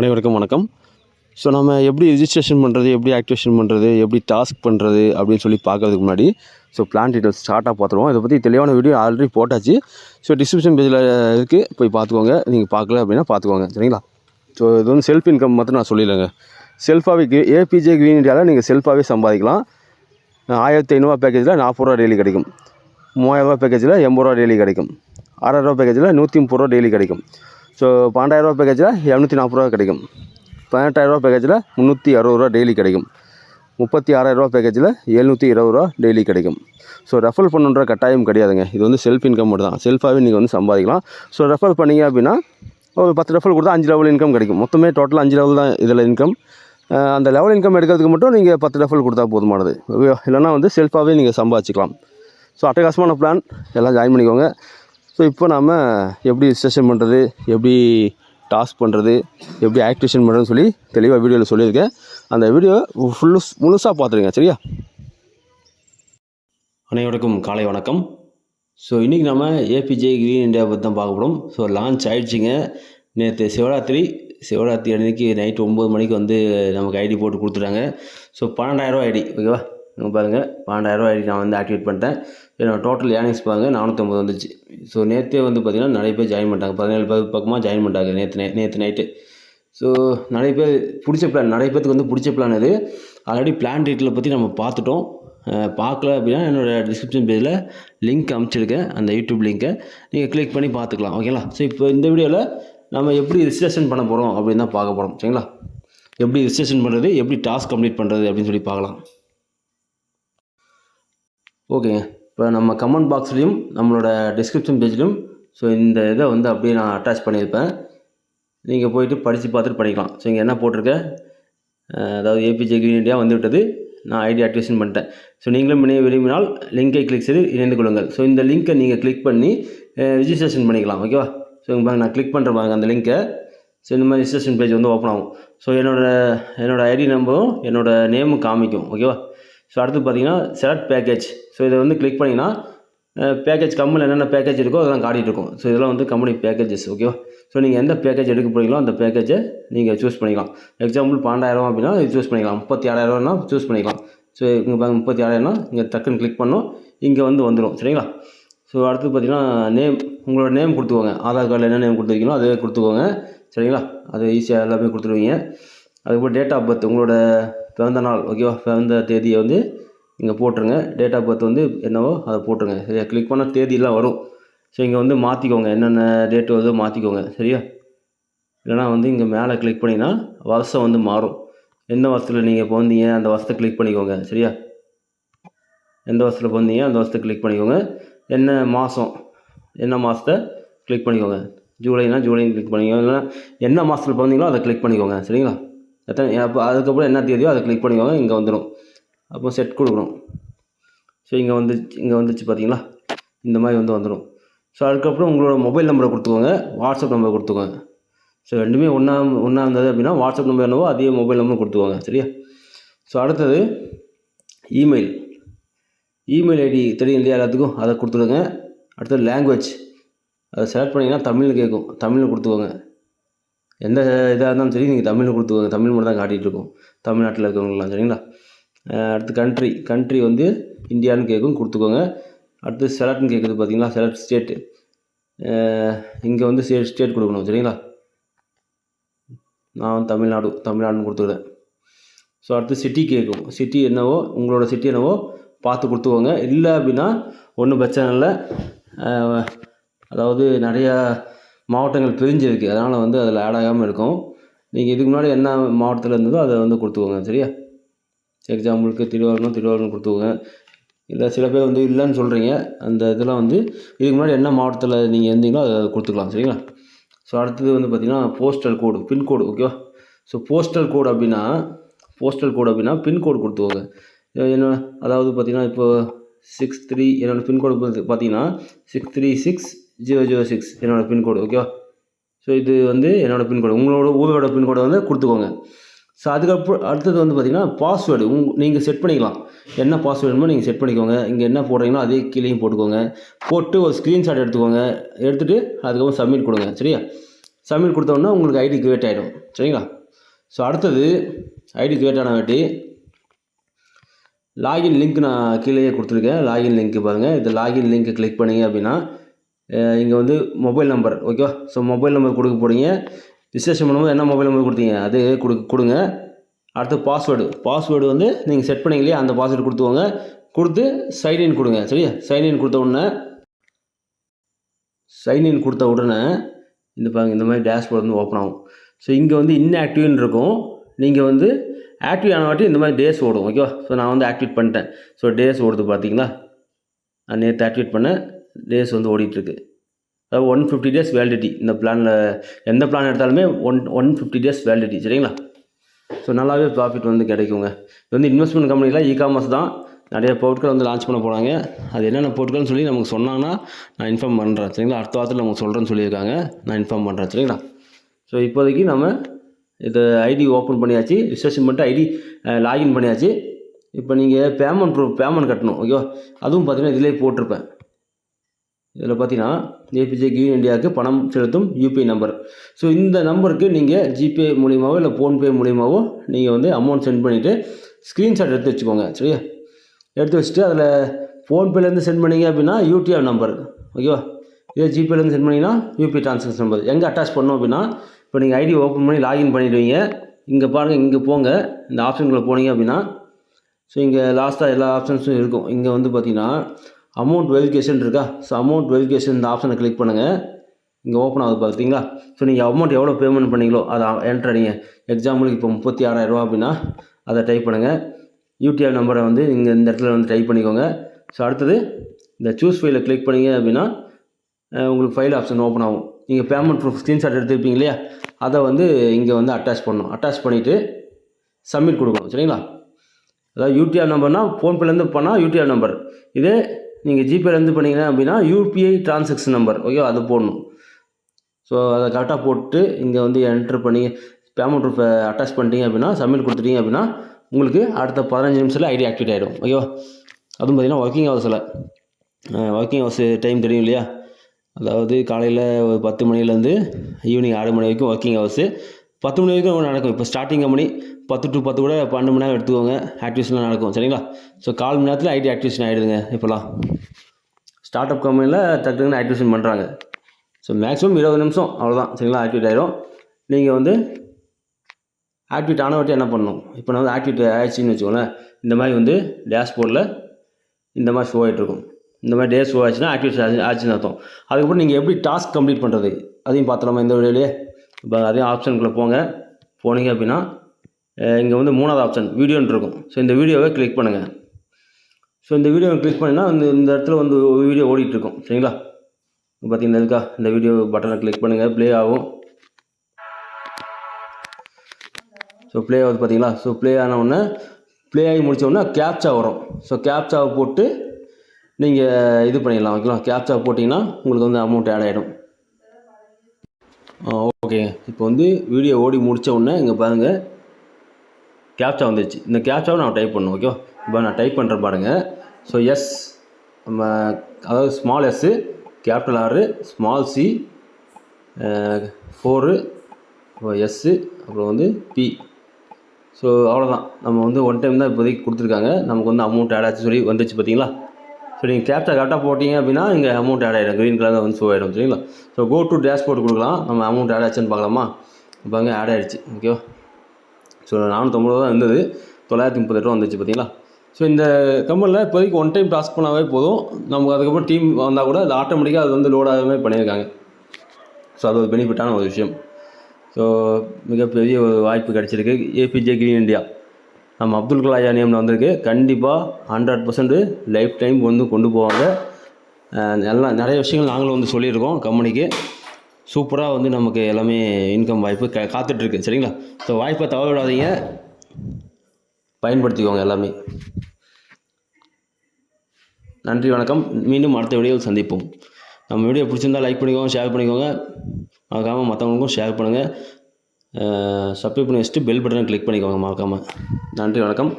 அனைவருக்கும் வணக்கம். ஸோ நம்ம எப்படி ரிஜிஸ்ட்ரேஷன் பண்ணுறது எப்படி ஆக்டிவேஷன் பண்ணுறது எப்படி டாஸ்க் பண்ணுறது அப்படின்னு சொல்லி பார்க்கறதுக்கு முன்னாடி ஸோ பிளான் டீட்டெயில்ஸ் ஸ்டார்ட்டாக பார்த்துருவோம். இதை பற்றி தெளிவான வீடியோ ஆல்ரெடி போட்டாச்சு. ஸோ டிஸ்கிரிப்ஷன் பேஜில் இருக்குது போய் பார்த்துக்கோங்க. நீங்கள் பார்க்கல அப்படின்னா பார்த்துக்கோங்க. சரிங்களா? ஸோ இது வந்து செல்ஃப் இன்கம் மட்டும் நான் சொல்லிடுங்க செல்ஃபாகவே ஏபிஜே க்ரீன் இண்டியாவில் நீங்கள் செல்ஃபாகவே சம்பாதிக்கலாம். ஆயிரத்தி ஐநூறுரூவா பேக்கேஜில் நாற்பது ரூபா டெய்லி கிடைக்கும். மூவாயிரரூவா பேக்கேஜில் எண்பது ரூபா டெய்லி கிடைக்கும். ஆறாயிரரூவா பேக்கேஜில் நூற்றி முப்பது ரூபா டெய்லி கிடைக்கும். ஸோ பன்னெண்டாயிரரூபா பேக்கேஜில் இரநூத்தி நாற்பது ரூபா கிடைக்கும். பதினெட்டாயிரரூபா பேக்கேஜில் முந்நூற்றி அறுபது ரூபா டெய்லி கிடைக்கும். முப்பத்தி ஆறாயிரரூபா பேக்கேஜில் எழுநூற்றி இருபது ரூபா டெய்லி கிடைக்கும். ஸோ ரெஃபர் பண்ணுன்ற கட்டாயம் கிடையாதுங்க. இது வந்து செல்ஃப் இன்கம் மட்டும் தான். செல்ஃபாகவே நீங்கள் வந்து சம்பாதிக்கலாம். ஸோ ரெஃபர் பண்ணீங்க அப்படின்னா ஒரு பத்து ரெஃபர் கொடுத்தா அஞ்சு லெவல் இன்கம் கிடைக்கும். மொத்தமே டோட்டலாக அஞ்சு லெவல் தான் இதில் இன்கம் அந்த லெவல் இன்கம் எடுக்கிறதுக்கு மட்டும் நீங்கள் பத்து ரெஃபர் கொடுத்தா போதுமானது. இல்லைன்னா வந்து செல்ஃபாகவே நீங்கள் சம்பாதிச்சிக்கலாம். ஸோ அட்டகாசமான பிளான் எல்லாம் ஜாயின் பண்ணிக்கோங்க. ஸோ இப்போ நாம் எப்படி ரிஜிஸ்ட்ரேஷன் பண்ணுறது எப்படி டாஸ்க் பண்ணுறது எப்படி ஆக்டிவேஷன் பண்ணுறதுன்னு சொல்லி தெளிவாக வீடியோவில் சொல்லியிருக்கேன். அந்த வீடியோ ஃபுல்லு முழுசாக பார்த்துருங்க சரியா? அனைவருக்கும் காலை வணக்கம். ஸோ இன்றைக்கி நம்ம ஏபிஜே கிரீன் இந்தியா பற்றி தான் பார்க்க போகிறோம் ஸோ லான்ச் ஆகிடுச்சிங்க நேற்று சிவராத்திரி. சிவராத்திரி அன்றைக்கி நைட்டு ஒம்பது மணிக்கு வந்து நமக்கு ஐடி போட்டு கொடுத்துட்டாங்க. ஸோ பன்னெண்டாயிரரூவா ஐடி ஓகேவா இங்கே பாருங்கள் பன்னெண்டாயிரரூவா ஐடி நான் வந்து ஆக்டிவேட் பண்ணிட்டேன். என்னோட டோட்டல் ஏர்னிங்ஸ் பாருங்கள் நானூற்றம்பது வந்துச்சு. ஸோ நேற்றே வந்து பார்த்திங்கன்னா நிறைய பேர் ஜாயின் பண்ணிட்டாங்க. பதினேழு பேர் பக்கமாக ஜாயின் பண்ணிட்டாங்க நேற்று நே நேற்று நைட்டு ஸோ நிறைய பேர் பிடிச்ச பிளான் நிறைய பேருக்கு வந்து பிடிச்ச பிளான் இது ஆல்ரெடி பிளான் டீட்டெயிலை பற்றி நம்ம பார்த்துட்டோம் பார்க்கல அப்படின்னா என்னோடய டிஸ்கிரிப்ஷன் பேஜில் லிங்க் அமுச்சிருக்கேன். அந்த யூடியூப் லிங்க்கை நீங்கள் கிளிக் பண்ணி பார்த்துக்கலாம் ஓகேங்களா ஸோ இப்போ இந்த வீடியோவில் நம்ம எப்படி ரிஜிஸ்ட்ரேஷன் பண்ண போகிறோம் அப்படின்னு தான் பார்க்க போகிறோம் சரிங்களா? எப்படி ரிஜிஸ்ட்ரேஷன் பண்ணுறது எப்படி டாஸ்க் கம்ப்ளீட் பண்ணுறது அப்படின்னு சொல்லி பார்க்கலாம். ஓகேங்க இப்போ நம்ம கமெண்ட் பாக்ஸ்லேயும் நம்மளோட டிஸ்கிரிப்ஷன் பேஜ்லையும் ஸோ இந்த இதை வந்து அப்படியே நான் அட்டாச் பண்ணியிருப்பேன். நீங்கள் போயிட்டு படித்து பார்த்துட்டு பண்ணிக்கலாம் ஸோ இங்கே என்ன போட்டிருக்க? அதாவது ஏபிஜே கிரீன் இண்டியா வந்துவிட்டது. நான் ஐடி ஆக்டிவேஷன் பண்ணிட்டேன். ஸோ நீங்களும் இணைய விரும்பினால் லிங்கை கிளிக் செய்து இணைந்து கொள்ளுங்கள். ஸோ இந்த லிங்க்கை நீங்கள் கிளிக் பண்ணி ரிஜிஸ்ட்ரேஷன் பண்ணிக்கலாம் ஓகேவா ஸோ இங்கே பாருங்க நான் கிளிக் பண்ணுற பாருங்க அந்த லிங்க்கை ஸோ இந்த மாதிரி ரிஜிஸ்ட்ரேஷன் பேஜ் வந்து ஓப்பன் ஆகும். ஸோ என்னோட என்னோட ஐடி நம்பரும் என்னோடய நேமும் காமிக்கும் ஓகேவா ஸோ அடுத்து பார்த்தீங்கன்னா செலக்ட் பேக்கேஜ் ஸோ இதை வந்து கிளிக் பண்ணிங்கன்னா பேக்கேஜ் கம்பெனியில் என்னென்ன பேக்கேஜ் இருக்கோ அதெல்லாம் காட்டிகிட்டு இருக்கும். ஸோ இதெல்லாம் வந்து கம்பெனி பேக்கேஜஸ் ஓகேவா ஸோ நீங்கள் எந்த பேக்கேஜ் எடுக்க போகிறீங்களோ அந்த பேக்கேஜை நீங்கள் சூஸ் பண்ணிக்கலாம். எக்ஸாம்பிள் பன்னெண்டாயிரம் அப்படின்னா இது சூஸ் பண்ணிக்கலாம். முப்பத்தி ஆறாயிரம்னா சூஸ் பண்ணிக்கலாம். ஸோ இங்கே பாருங்க முப்பத்தி ஆறாயிரம்னா இங்கே டக்குன்னு கிளிக் பண்ணோம். இங்கே வந்து வந்துடும் சரிங்களா? ஸோ அடுத்து பார்த்தீங்கன்னா நேம் உங்களோட நேம் கொடுத்துக்கோங்க. ஆதார் கார்டில் என்ன நேம் கொடுத்துருக்கீங்களோ அதே கொடுத்துக்கோங்க. சரிங்களா? அது ஈஸியாக எல்லாமே கொடுத்துருவீங்க அதுக்கப்புறம் டேட் ஆஃப் பர்த் உங்களோட பிறந்த நாள் ஓகேவா பிறந்த தேதியை வந்து இங்கே போட்டுருங்க. டேட் ஆஃப் பர்த் வந்து என்னவோ அதை போட்டுருங்க. சரியா? கிளிக் பண்ணால் தேதியெல்லாம் வரும். ஸோ இங்கே வந்து மாற்றிக்கோங்க என்னென்ன டேட் வருதோ மாற்றிக்கோங்க சரியா? இல்லைனா வந்து இங்கே மேலே கிளிக் பண்ணிங்கன்னா வருஷம் வந்து மாறும். எந்த வருஷத்தில் நீங்கள் பிறந்தீங்க அந்த வருஷத்தை கிளிக் பண்ணிக்கோங்க. சரியா? எந்த வருஷத்தில் பிறந்தீங்க அந்த வருஷத்தை கிளிக் பண்ணிக்கோங்க. என்ன மாதம் என்ன மாதத்தை கிளிக் பண்ணிக்கோங்க. ஜூலைனா ஜூலைன்னு கிளிக் பண்ணிக்கோங்க. இல்லைனா என்ன மாதத்தில் பிறந்தீங்களோ அதை கிளிக் பண்ணிக்கோங்க. சரிங்களா? அப்போ அதுக்கப்புறம் என்ன தேதியோ அதை கிளிக் பண்ணிக்கோங்க இங்கே வந்துடும் அப்போ செட் கொடுக்கணும். ஸோ இங்கே வந்து இங்கே வந்துச்சு பார்த்தீங்களா இந்த மாதிரி வந்து வந்துடும் ஸோ அதுக்கப்புறம் உங்களோட மொபைல் நம்பரை கொடுத்துக்கோங்க வாட்ஸ்அப் நம்பர் கொடுத்துக்கோங்க. ஸோ ரெண்டுமே ஒன்றா ஒன்றா இருந்தது அப்படின்னா வாட்ஸ்அப் நம்பர் என்னவோ அதே மொபைல் நம்பர் கொடுத்துக்கோங்க சரியா? ஸோ அடுத்தது இமெயில் இமெயில் ஐடி தெரியும் இல்லையா எல்லாத்துக்கும்? அதை கொடுத்துடுங்க. அடுத்தது லாங்குவேஜ் அதை செலக்ட் பண்ணிங்கன்னா தமிழ் கேட்கும். தமிழில் கொடுத்துக்கோங்க. எந்த இதாக இருந்தாலும் சரி நீங்கள் தமிழில் கொடுத்துக்கோங்க. தமிழ் மட்டும் தான் காட்டிகிட்ருக்கோம் தமிழ்நாட்டில் இருக்கவங்களாம் சரிங்களா? அடுத்து கண்ட்ரி கண்ட்ரி வந்து இந்தியான்னு கேட்கும் கொடுத்துக்கோங்க. அடுத்து செலக்ட்னு கேட்குது பார்த்தீங்களா செலக்ட் ஸ்டேட்டு இங்கே வந்து ஸ்டேட் ஸ்டேட் கொடுக்கணும் சரிங்களா? நான் வந்து தமிழ்நாடு தமிழ்நாடுன்னு கொடுத்துக்கிறேன். ஸோ அடுத்து சிட்டி கேட்கும் சிட்டி என்னவோ உங்களோட சிட்டி என்னவோ பார்த்து கொடுத்துக்கோங்க. இல்லை அப்படின்னா ஒன்றும் பிரச்சனை இல்லை. அதாவது நிறையா மாவட்டங்கள் பிரிஞ்சிருக்கு. அதனால் வந்து அதில் ஆட் ஆகாமல் இருக்கும். நீங்கள் இதுக்கு முன்னாடி என்ன மாவட்டத்தில் இருந்ததோ அதை வந்து கொடுத்துக்கோங்க சரியா? எக்ஸாம்பிளுக்கு திருவாரூர்னா திருவாரூர்னு கொடுத்துக்கோங்க. இல்லை சில பேர் வந்து இல்லைன்னு சொல்கிறீங்க அந்த இதெல்லாம் வந்து இதுக்கு முன்னாடி என்ன மாவட்டத்தில் நீங்கள் இருந்தீங்களோ அதை கொடுத்துக்கலாம் சரிங்களா? ஸோ அடுத்தது வந்து பார்த்திங்கன்னா போஸ்டல் கோடு பின்கோடு ஓகேவா ஸோ போஸ்டல் கோடு அப்படின்னா போஸ்டல் கோடு அப்படின்னா பின்கோடு கொடுத்துக்கோங்க. என்ன அதாவது பார்த்திங்கன்னா இப்போ சிக்ஸ் த்ரீ என்னோடய பின்கோடு பார்த்தீங்கன்னா six three six zero zero six என்னோடய பின்கோடு ஓகேவா ஸோ இது வந்து என்னோடய பின்கோடு உங்களோட ஊரோட பின்கோடை வந்து கொடுத்துக்கோங்க. ஸோ அதுக்கப்புறம் அடுத்தது வந்து பார்த்திங்கன்னா பாஸ்வேர்டு உங் நீங்கள் செட் பண்ணிக்கலாம். என்ன பாஸ்வேர்டு வேணுமோ நீங்கள் செட் பண்ணிக்கோங்க. இங்கே என்ன போடுறீங்களோ அதே கீழேயும் போட்டுக்கோங்க. போட்டு ஒரு ஸ்க்ரீன்ஷாட் எடுத்துக்கோங்க. எடுத்துகிட்டு அதுக்கப்புறம் சப்மிட் கொடுங்க. சரியா? சப்மிட் கொடுத்த உங்களுக்கு ஐடி கிரியேட் ஆகிடும் சரிங்களா? ஸோ அடுத்தது ஐடி கிரியேட் ஆன வாட்டி லாகின் லிங்க் நான் கீழேயே கொடுத்துருக்கேன். லாகின் லிங்க் பாருங்கள் இந்த லாகின் லிங்க்கை கிளிக் பண்ணீங்க அப்படின்னா இங்கே வந்து மொபைல் நம்பர் ஓகேவா ஸோ மொபைல் நம்பர் கொடுக்க போகிறீங்க ரிஜிஸ்ட்ரேஷன் பண்ணும்போது என்ன மொபைல் நம்பர் கொடுத்தீங்க? அது கொடு கொடுங்க. அடுத்து பாஸ்வேர்டு பாஸ்வேர்டு வந்து நீங்கள் செட் பண்ணீங்க இல்லையா அந்த பாஸ்வேர்டு கொடுத்துக்கோங்க. கொடுத்து சைன்இன் கொடுங்க சரியா? சைன்இன் கொடுத்த உடனே சைன்இன் கொடுத்த உடனே இந்த பாருங்க இந்த மாதிரி டேஷ்போர்ட் வந்து ஓப்பன் ஆகும். ஸோ இங்கே வந்து இன்ஆக்டிவ்னு இருக்கும். நீங்கள் வந்து ஆக்டிவ் ஆனவாட்டி இந்த மாதிரி டேஸ் ஓடும் ஓகேவா ஸோ நான் வந்து ஆக்டிவேட் பண்ணிட்டேன். ஸோ டேஸ் ஓடுது பார்த்தீங்களா நான் நேற்று ஆக்டிவேட் பண்ணேன். டேஸ் வந்து ஓடிட்டுருக்கு. அதாவது ஒன் ஃபிஃப்டி டேஸ் வேலிடிட்டி இந்த பிளானில் எந்த பிளான் எடுத்தாலுமே one one fifty days validity சரிங்களா? ஸோ நல்லாவே ப்ராஃபிட் வந்து கிடைக்குங்க. இது வந்து இன்வெஸ்ட்மெண்ட் கம்பெனியில் இ காமர்ஸ் தான். நிறைய பொருட்கள் வந்து லான்ச் பண்ண போகிறாங்க அது என்னென்ன பொருட்கள்னு சொல்லி நமக்கு சொன்னாங்கன்னா நான் இன்ஃபார்ம் பண்ணுறேன் சரிங்களா? அடுத்த வாரத்தில் நமக்கு சொல்கிறேன்னு சொல்லியிருக்காங்க. நான் இன்ஃபார்ம் பண்ணுறேன் சரிங்களா? ஸோ இப்போதைக்கு நம்ம இது ஐடி ஓப்பன் பண்ணியாச்சு. ரிஜிஸ்ட்ரேஷன் பண்ணிட்டு ஐடி லாகின் பண்ணியாச்சு. இப்போ நீங்கள் பேமெண்ட் ப்ரூஃப் பேமெண்ட் கட்டணும். ஓகேவா அதுவும் பார்த்தீங்கன்னா இதிலே போட்டிருப்பேன். இதில் பார்த்தீங்கன்னா ஏபிஜே கிரீன் இண்டியாவுக்கு பணம் செலுத்தும் யூபிஐ நம்பர் ஸோ இந்த நம்பருக்கு நீங்கள் ஜிபே மூலியமாவோ இல்லை ஃபோன்பே மூலியமாகவோ நீங்கள் வந்து அமௌண்ட் சென்ட் பண்ணிவிட்டு ஸ்க்ரீன்ஷாட் எடுத்து வச்சுக்கோங்க சரியா? எடுத்து வச்சுட்டு அதில் ஃபோன்பேலேருந்து சென்ட் பண்ணீங்க அப்படின்னா யூடிஆர் நம்பர் ஓகேவா இதே ஜிபேலேருந்து சென்ட் பண்ணிங்கன்னா யூபிஐ ட்ரான்சாக்ஷன் நம்பர் எங்கே அட்டாச் பண்ணோம் அப்படின்னா இப்போ நீங்கள் ஐடி ஓப்பன் பண்ணி லாகின் பண்ணிடுவீங்க. இங்கே பாருங்கள் இங்கே போங்க. இந்த ஆப்ஷனுக்குள்ளே போனீங்க அப்படின்னா ஸோ இங்கே லாஸ்ட்டாக எல்லா ஆப்ஷன்ஸும் இருக்கும். இங்கே வந்து பார்த்தீங்கன்னா அமௌண்ட் வெரிஃபிகேஷன் இருக்கா? ஸோ அமௌண்ட் வெரிஃபிகேஷன் இந்த ஆப்ஷனை கிளிக் பண்ணுங்கள் இங்கே ஓப்பன் ஆகுது பார்த்தீங்களா ஸோ நீங்கள் அமௌண்ட் எவ்வளோ பேமெண்ட் பண்ணீங்களோ அதை என்ட்ரு அடிங்க. எக்ஸாம்பிளுக்கு இப்போ முப்பத்தி ஆறாயிரரூவா அப்படின்னா அதை டைப் பண்ணுங்கள் யூடிஆர் நம்பரை வந்து இங்கே இந்த இடத்துல வந்து டைப் பண்ணிக்கோங்க. ஸோ அடுத்தது இந்த சூஸ் ஃபைலை கிளிக் பண்ணீங்க அப்படின்னா உங்களுக்கு ஃபைல் ஆப்ஷன் ஓப்பன் ஆகும். நீங்கள் பேமெண்ட் ப்ரூஃப் ஸ்க்ரீன்ஷாட் எடுத்துருப்பீங்க இல்லையா? அதை வந்து இங்கே வந்து அட்டாச் பண்ணணும். அட்டாச் பண்ணிவிட்டு சப்மிட் கொடுக்கணும். சரிங்களா? அதாவது யூடிஆர் நம்பர்னால் ஃபோன்பேலேருந்து பண்ணால் யூடிஆர் நம்பர் இதே நீங்கள் ஜிபேலேருந்து பண்ணிங்கன்னா அப்படின்னா யூபிஐ டிரான்சாக்ஷன் நம்பர் ஓகே அது போடணும். ஸோ அதை கரெக்டாக போட்டு இங்கே வந்து என்ட்ரு பண்ணி பேமெண்ட் அட்டாச் பண்ணிட்டீங்க அப்படின்னா சப்மிட் கொடுத்துட்டீங்க அப்படின்னா உங்களுக்கு அடுத்த பதினஞ்சு நிமிஷத்தில் ஐடி ஆக்டிவேட் ஆகிடும் ஓகேவா அதுவும் பார்த்தீங்கன்னா ஒர்க்கிங் ஹவர்ஸில் ஒர்க்கிங் ஹவர்ஸ் டைம் தெரியும் இல்லையா? அதாவது காலையில் ஒரு பத்து மணிலேருந்து ஈவினிங் ஆறு மணி வரைக்கும் ஒர்க்கிங் ஹவர்ஸு பத்து மணி வரைக்கும் நடக்கும். இப்போ ஸ்டார்டிங் கம்பெனி பத்து டு பத்து கூட பன்னெண்டு மணி நேரம் எடுத்துக்கோங்க. ஆக்டிவேஷன்லாம் நடக்கும். சரிங்களா? ஸோ கால் மணி நேரத்தில் ஐடி ஆக்டிவேஷன் ஆகிடுதுங்க இப்போலாம். ஸ்டார்ட் அப் கம்பெனியில் டக்குன்னு ஆக்டிவேஷன் பண்ணுறாங்க ஸோ மேக்ஸிமம் இருபது நிமிஷம். அவ்வளோதான் சரிங்களா? ஆக்டிவேட் ஆகிடும் நீங்கள் வந்து ஆக்டிவேட் ஆனவர்கிட்ட என்ன பண்ணணும்? இப்போ நான் வந்து ஆக்டிவேட் ஆகிடுச்சின்னு வச்சுக்கோங்களேன். இந்த மாதிரி வந்து டேஷ்போர்டில் இந்த மாதிரி ஷோ ஆகிட்ருக்கும் இந்த மாதிரி டே ஷோ ஆச்சுன்னா ஆக்டிவேட் ஆச்சு ஆச்சுன்னு அர்த்தம். அதுக்கப்புறம் நீங்கள் எப்படி டாஸ்க் கம்ப்ளீட் பண்ணுறது அதையும் பார்த்துலாமா இந்த வீடியோலேயே? இப்போ அதே ஆப்ஷனுக்குள்ளே போங்க. போனீங்க அப்படின்னா இங்கே வந்து மூணாவது ஆப்ஷன் வீடியோன்னு இருக்கும். ஸோ இந்த வீடியோவை கிளிக் பண்ணுங்கள் ஸோ இந்த வீடியோவை கிளிக் பண்ணிங்கன்னா இந்த இந்த இடத்துல வந்து வீடியோ ஓடிட்டுருக்கும். சரிங்களா? இப்போ பார்த்தீங்கன்னா இருக்கா இந்த வீடியோ பட்டனை கிளிக் பண்ணுங்கள் ப்ளே ஆகும். ஸோ ப்ளே ஆகுது பார்த்தீங்களா? ஸோ ப்ளே ஆன உடனே ப்ளே ஆகி முடித்தோடனே உடனே கேப்சா வரும். ஸோ கேப்சாவை போட்டு நீங்கள் இது பண்ணிடலாம் ஓகேங்களா? கேப்சா போட்டிங்கன்னா உங்களுக்கு வந்து அமௌண்ட் ஆட் ஆகிடும் ஓகே. இப்போ வந்து வீடியோ ஓடி முடித்த உடனே இங்கே பாருங்கள் கேப்சா வந்துடுச்சு இந்த கேப்சாவை நான் டைப் பண்ணணும் ஓகேவா இப்போ நான் டைப் பண்ணுறேன் பாருங்கள் ஸோ எஸ் நம்ம அதாவது ஸ்மால் எஸ்ஸு கேபிட்டல் ஆறு ஸ்மால் சி ஃபோரு எஸ்ஸு அப்புறம் வந்து பி ஸோ அவ்வளோதான் நம்ம வந்து ஒன் டைம் தான் இப்போதைக்கு கொடுத்துருக்காங்க. நமக்கு வந்து அமௌண்ட் ஆட் ஆச்சு சொல்லி வந்துச்சு பார்த்தீங்களா? ஸோ நீங்கள் கேப்சா கரெக்டாக போட்டிங்க அப்படின்னா இங்கே அமௌண்ட் ஆட் ஆகிடும் க்ரீன் கலரில் வந்து ஷோ ஆகிடும் சரிங்களா? ஸோ கோ டு டேஷ்போர்ட் கொடுக்கலாம். நம்ம அமௌண்ட் ஆட் ஆச்சுன்னு பார்க்கலாமா? இப்போ அங்கே ஆட் ஆகிடுச்சு ஓகேவா ஸோ நானூற்றம்பது ரூபா தான் இருந்தது. தொள்ளாயிரத்தி முப்பத்தெட்டு ரூபா வந்துச்சு பார்த்தீங்களா ஸோ இந்த கம்பெனியில் இப்போதைக்கு ஒன் டைம் டாஸ்க் பண்ணாவே போதும். நமக்கு அதுக்கப்புறம் டீம் வந்தால் கூட அது ஆட்டோமேட்டிக்காக அது வந்து லோடாகவே பண்ணியிருக்காங்க. ஸோ அது ஒரு பெனிஃபிட்டான ஒரு விஷயம். ஸோ மிகப்பெரிய ஒரு வாய்ப்பு கிடச்சிருக்கு. ஏபிஜே கிரீன் இண்டியா நம்ம அப்துல் கலாம் நேமில் வந்திருக்கு. கண்டிப்பாக ஹண்ட்ரட் பர்சன்ட்டு லைஃப் டைம் வந்து கொண்டு போவாங்க. எல்லாம் நிறைய விஷயங்கள் நாங்களும் வந்து சொல்லியிருக்கோம் கம்பெனிக்கு. சூப்பராக வந்து நமக்கு எல்லாமே இன்கம் வாய்ப்பு க காத்துட்ருக்கு. சரிங்களா? ஸோ வாய்ப்பை தவற விடாதீங்க பயன்படுத்திக்கோங்க எல்லாமே. நன்றி வணக்கம். மீண்டும் அடுத்த வீடியோவில் சந்திப்போம். நம்ம வீடியோ பிடிச்சிருந்தா லைக் பண்ணிக்கோங்க ஷேர் பண்ணிக்கோங்க. மறக்காமல் மற்றவங்களுக்கும் ஷேர் பண்ணுங்கள் சப்ஸ்கிரைப் பண்ணி வச்சுட்டு பெல் பட்டனை கிளிக் பண்ணிக்கோங்க மறக்காமல் நன்றி வணக்கம்.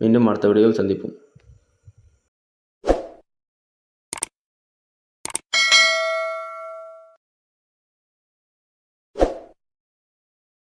மீண்டும் அடுத்த வீடியோவில் சந்திப்போம்.